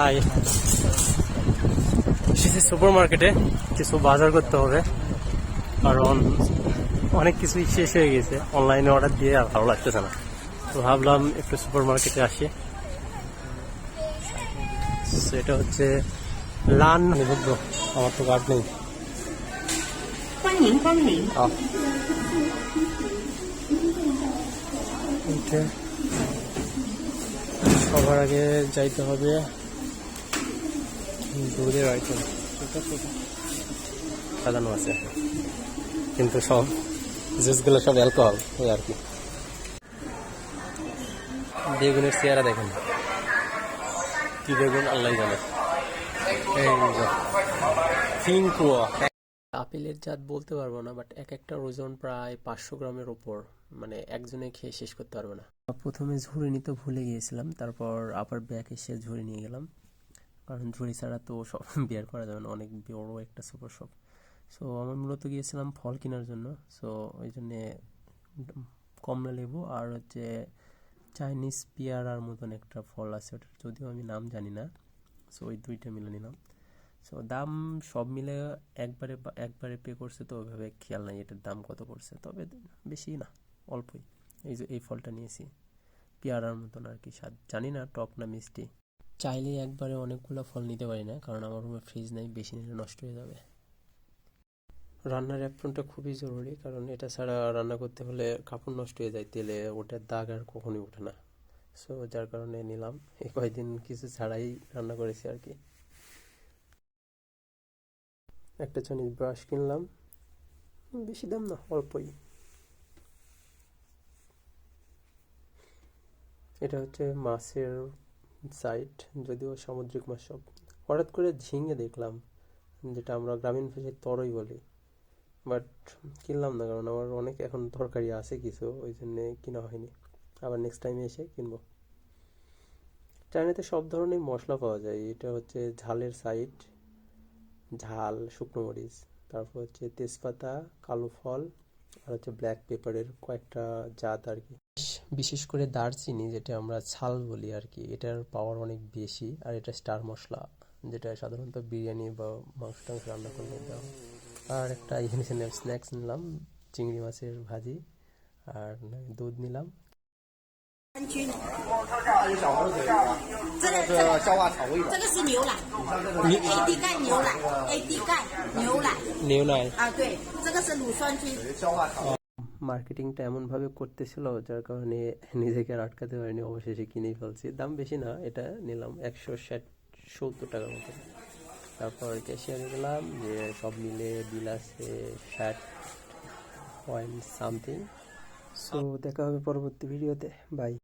High এসেছি super মার্কেটে কিছু বাজার করতে হবে। কারণ অনেক কিছুই শেষ হয়ে গেছে। অনলাইনে অর্ডার দিয়ে আর ভালো লাগতেছে না। তো ভাবলাম একটু সুপার মার্কেটে আসি। এটা হচ্ছে লান। বুঝব আমার তো কার্ড নেই। সবার আগে যাইতে হবে। দুধের আইটেম সাজানো আছে। কিন্তু সব জুসগুলো সব অ্যালকোহল এই আর কি। বেগুনের চেহারা দেখেন। কি বেগুন আল্লাহ জানে। আপেলের জাত বলতে পারব না বাট এক একটা ওজন প্রায় পাঁচশো গ্রামের ওপর। মানে একজনে খেয়ে শেষ করতে পারবে না। প্রথমে ঝুড়ি নিতে ভুলে গিয়েছিলাম তারপর আবার ব্যাগ এসে ঝুড়ি নিয়ে গেলাম। কারণ ঝুড়ি ছাড়া তো সব বের করা যাবে না, অনেক বড় একটা সুপার শপ সো আমি মূলত গিয়েছিলাম ফল কেনার জন্য। সো ওই জন্যে কমলা লেবু আর হচ্ছে চাইনিজ পেয়ারার মতন একটা ফল আছে ওটার, যদিও আমি নাম জানি না। সো ওই দুইটা মিলে নিলাম। সো দাম সব মিলে একবারে একবারে পে করছে তো ওইভাবে খেয়াল নাই এটার দাম কত পড়ছে। তবে বেশি না, অল্পই। এই যে, এই ফলটা নিয়েছি। পেয়ারার মতন আর কি স্বাদ। জানি না, টক না মিষ্টি। চাইলে একবারে অনেকগুলো ফল নিতে পারি না, কারণ আমার রুমে ফ্রিজ নেই, বেশি নিলে নষ্ট হয়ে যাবে। রান্নার অ্যাপ্রনটা খুবই জরুরি, কারণ এটা ছাড়া রান্না করতে হলে কাপড় নষ্ট হয়ে যায়, তেলে ওটার দাগ আর কখনোই ওঠে না। সো যার কারণে নিলাম। এই কয়েকদিন কিছু ছাড়াই রান্না করেছি আর কি। একটা চাইনিজ ব্রাশ কিনলাম। বেশি দাম না, অল্পই। এটা হচ্ছে মাছের সাইট যদিও সামুদ্রিক মাছ সব হঠাৎ করে ঝিঙে দেখলাম, যেটা আমরা গ্রামীণ ভাষায় তরই বলি। বাট কিনলাম না, কারণ আমার অনেক এখন তরকারি আছে কিছু, ওই জন্যে কিনা হয়নি। আবার নেক্সট টাইমে এসে কিনবো। চাইনাতে সব ধরনের মশলা পাওয়া যায়। এটা হচ্ছে ঝালের সাইট ঝাল, শুকনো মরিচ, তারপর হচ্ছে তেজপাতা, কালো ফল, আর হচ্ছে ব্ল্যাক পেপারের কয়েকটা জাত আর কি। বিশেষ করে দারচিনি যেটা আমরা ছাল বলি আর কি এটার পাওয়ার অনেক বেশি আর এটা স্টার মশলা যেটা সাধারণত বিরিয়ানি বা মাংস টাংস রান্না করলে দেওয়া হয়। আর একটা এখানে স্ন্যাক্স নিলাম চিংড়ি মাছের ভাজি আর দুধ নিলাম 三军，这个这个消化肠胃这个是牛奶，AD 钙牛奶，AD 钙牛奶 নিউ নাই 啊，对，这个是乳酸菌。 মার্কেটিংটা এমনভাবে করতেছিল, যার কারণে নিজেকে আর আটকাতে পারিনি, অবশেষে কিনেই ফেলছি। দাম বেশি না, এটা নিলাম একশো ষাট, সত্তর টাকার মতো। তারপর ক্যাশিয়ারে গেলাম, যে সব মিলে বিল আছে ষাট পয়েন্ট সামথিং। সো দেখা হবে পরবর্তী ভিডিওতে। বাই